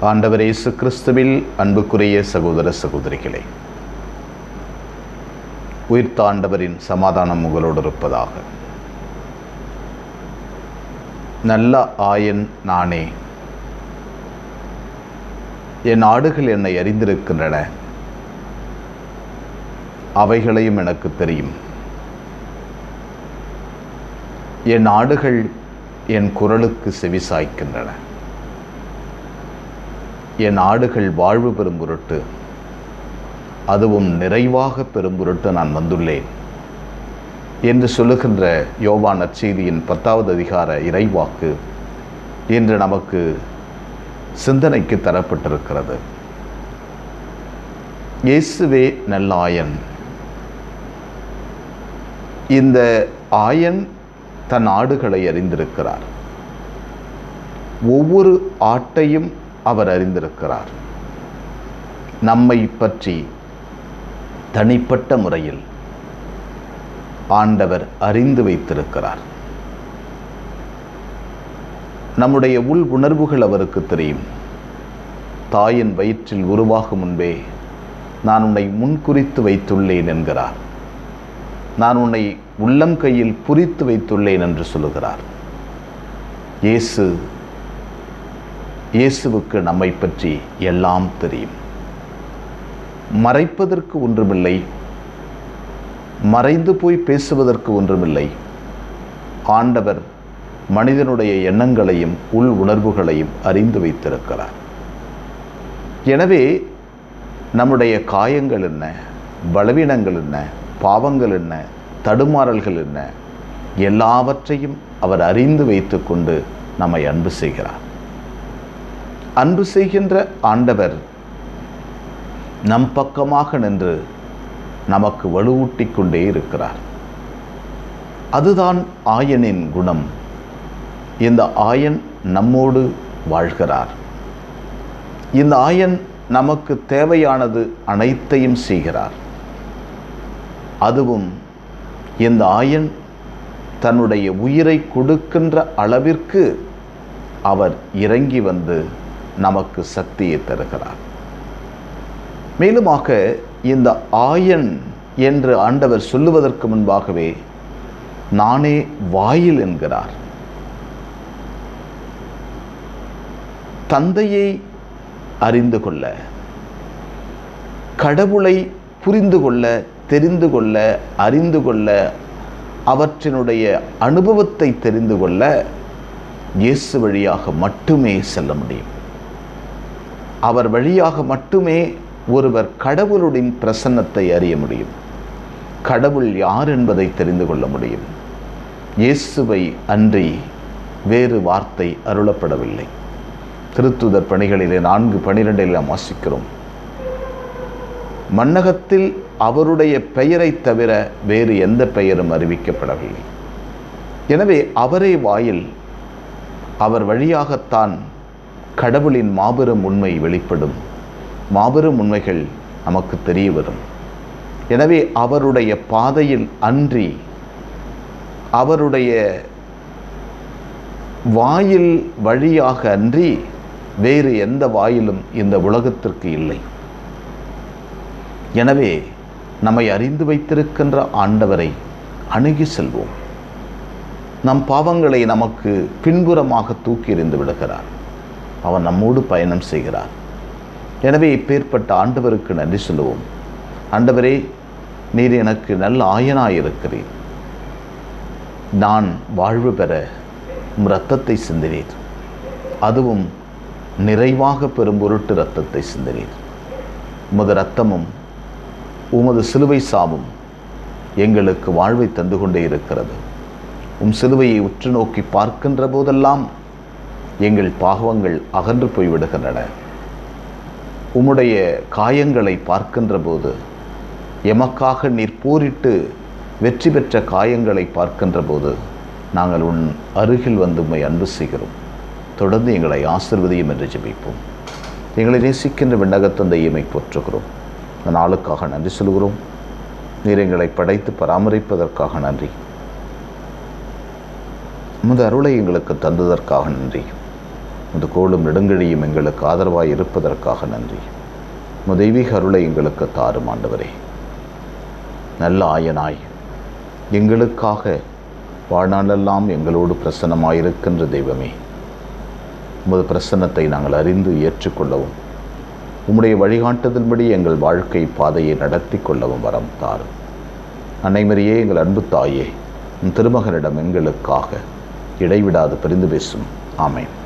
ஆண்டவர் இயேசு கிறிஸ்துவில் அன்புக்குரிய சகோதர சகோதரிகளே உயிர்த்தாண்டவரின் சமாதானம் உங்களோடு இருப்பதாக. நல்ல ஆயன் நானே. என் ஆடுகள் என்னை அறிந்திருக்கின்றன. அவைகளையும் எனக்கு தெரியும். என் ஆடுகள் என் குரலுக்கு செவிசாய்க்கின்றன. என் ஆடுகள் வாழ்வு பெறும் பொருட்டு அதுவும் நிறைவாக பெறும் பொருட்டு நான் வந்துள்ளேன் என்று சொல்லுகின்ற யோவான் நற்செய்தியின் பத்தாவது அதிகார இறைவாக்கு இன்று நமக்கு சிந்தனைக்கு தரப்பட்டிருக்கிறது. இயேசுவே நல்லாயன் இந்த ஆயன் தன் ஆடுகளை அறிந்திருக்கிறார். ஒவ்வொரு ஆட்டையும் அவர் அறிந்திருக்கிறார். நம்மை பற்றி தனிப்பட்ட முறையில் ஆண்டவர் அறிந்து வைத்திருக்கிறார். நம்முடைய உள் உணர்வுகள் அவருக்கு தெரியும். தாயின் வயிற்றில் உருவாகும் முன்பே நான் உன்னை முன்குறித்து வைத்துள்ளேன் என்கிறார். நான் உன்னை உள்ளம் கையில் புரித்து வைத்துள்ளேன் என்று சொல்லுகிறார். இயேசு இயேசுவுக்கு நம்மை பற்றி எல்லாம் தெரியும். மறைப்பதற்கு ஒன்றுமில்லை. மறைந்து போய் பேசுவதற்கு ஒன்றுமில்லை. ஆண்டவர் மனிதனுடைய எண்ணங்களையும் உள் உணர்வுகளையும் அறிந்து வைத்திருக்கிறார். எனவே நம்முடைய காயங்கள் என்ன? பலவீனங்கள் என்ன? பாவங்கள் என்ன? தடுமாறல்கள் என்ன? எல்லாவற்றையும் அவர் அறிந்து வைத்துக்கொண்டு நம்மை அன்பு செய்கிறார். அன்பு செய்கின்ற ஆண்டவர் நம் பக்கமாக நின்று நமக்கு வலுவூட்டி கொண்டே இருக்கிறார். அதுதான் ஆயனின் குணம். இந்த ஆயன் நம்மோடு வாழ்கிறார். இந்த ஆயன் நமக்கு தேவையானது அனைத்தையும் செய்கிறார். அதுவும் இந்த ஆயன் தன்னுடைய உயிரை கொடுக்கின்ற அளவிற்கு அவர் இறங்கி வந்து நமக்கு சக்தியை தருகிறார். மேலுமாக இந்த ஆயன் என்று ஆண்டவர் சொல்லுவதற்கு முன்பாகவே நானே வாயில் என்கிறார். தந்தையை அறிந்து கொள்ள கடவுளை புரிந்து கொள்ள தெரிந்து கொள்ள அறிந்து கொள்ள அவற்றினுடைய அனுபவத்தை தெரிந்து கொள்ள இயேசு வழியாக மட்டுமே செல்ல முடியும். அவர் வழியாக மட்டுமே ஒருவர் கடவுளுடைய பிரசன்னத்தை அறிய முடியும். கடவுள் யார் என்பதை தெரிந்து கொள்ள முடியும். இயேசுவை அன்றி வேறு வார்த்தை அருளப்படவில்லை. திருத்துதர் பணிகளிலே நான்கு பனிரெண்டில் நாம் வாசிக்கிறோம். மன்னகத்தில் அவருடைய பெயரை தவிர வேறு எந்த பெயரும் அறிவிக்கப்படவில்லை. எனவே அவரே வாயில் அவர் வழியாகத்தான் கடவுளின் மாபெரும் உண்மை வெளிப்படும். மாபெரும் உண்மைகள் நமக்கு தெரிய வரும். எனவே அவருடைய பாதையில் அன்றி அவருடைய வாயில் வழியாக அன்றி வேறு எந்த வாயிலும் இந்த உலகத்திற்கு இல்லை. எனவே நம்மை அறிந்து வைத்திருக்கின்ற ஆண்டவரை அணுகி செல்வோம். நம் பாவங்களை நமக்கு பின்புறமாக தூக்கி எறிந்து விடுகிறார். அவர் நம்மோடு பயணம் செய்கிறார். எனவே இப்பேற்பட்ட ஆண்டவருக்கு நன்றி சொல்லுவோம். ஆண்டவரே நீர் எனக்கு நல்ல ஆயனாயிருக்கிறீர். நான் வாழ்வு பெற உம் இரத்தத்தை சிந்தினீர். அதுவும் நிறைவாக பெறும் பொருட்டு இரத்தத்தை சிந்தினீர். உமது இரத்தமும் உமது சிலுவை சாவும் எங்களுக்கு வாழ்வை தந்து கொண்டே இருக்கிறது. உம் சிலுவையை உற்று நோக்கி பார்க்கின்ற போதெல்லாம் எங்கள் பாவங்கள் அகன்று போய்விடுகின்றன. உம்முடைய காயங்களை பார்க்கின்ற போது எமக்காக நீர் போரிட்டு வெற்றி பெற்ற காயங்களை பார்க்கின்ற போது நாங்கள் உன் அருகில் வந்து உம்மை அன்பு செய்கிறோம். தொடர்ந்து எங்களை ஆசிர்வதியும் என்று ஜெபிப்போம். எங்களை நேசிக்கின்ற விண்ணகத்தந்தையுமை போற்றுகிறோம். இந்த நாளுக்காக நன்றி சொல்கிறோம் நீர் எங்களை படைத்து பராமரிப்பதற்காக நன்றி. உமது அருளை எங்களுக்கு தந்ததற்காக நன்றி. இந்த கோளும் நெடுங்கழியும் எங்களுக்கு ஆதரவாய் இருப்பதற்காக நன்றி. தெய்வீக அருளை எங்களுக்கு தாரும் ஆண்டவரே. நல்ல ஆயனாய் எங்களுக்காக வாழ்நாளெல்லாம் எங்களோடு பிரசன்னமாயிருக்கின்ற தெய்வமே உமது பிரசன்னத்தை நாங்கள் அறிந்து ஏற்றுக்கொள்ளவும் உம்முடைய வழிகாட்டுதல்படி எங்கள் வாழ்க்கை பாதையை நடத்தி கொள்ளவும் வரம் தாரும். அன்னைமரியே எங்கள் அன்பு தாயே உன் திருமகனிடம் எங்களுக்காக இடைவிடாது பிரிந்து பேசும். ஆமேன்.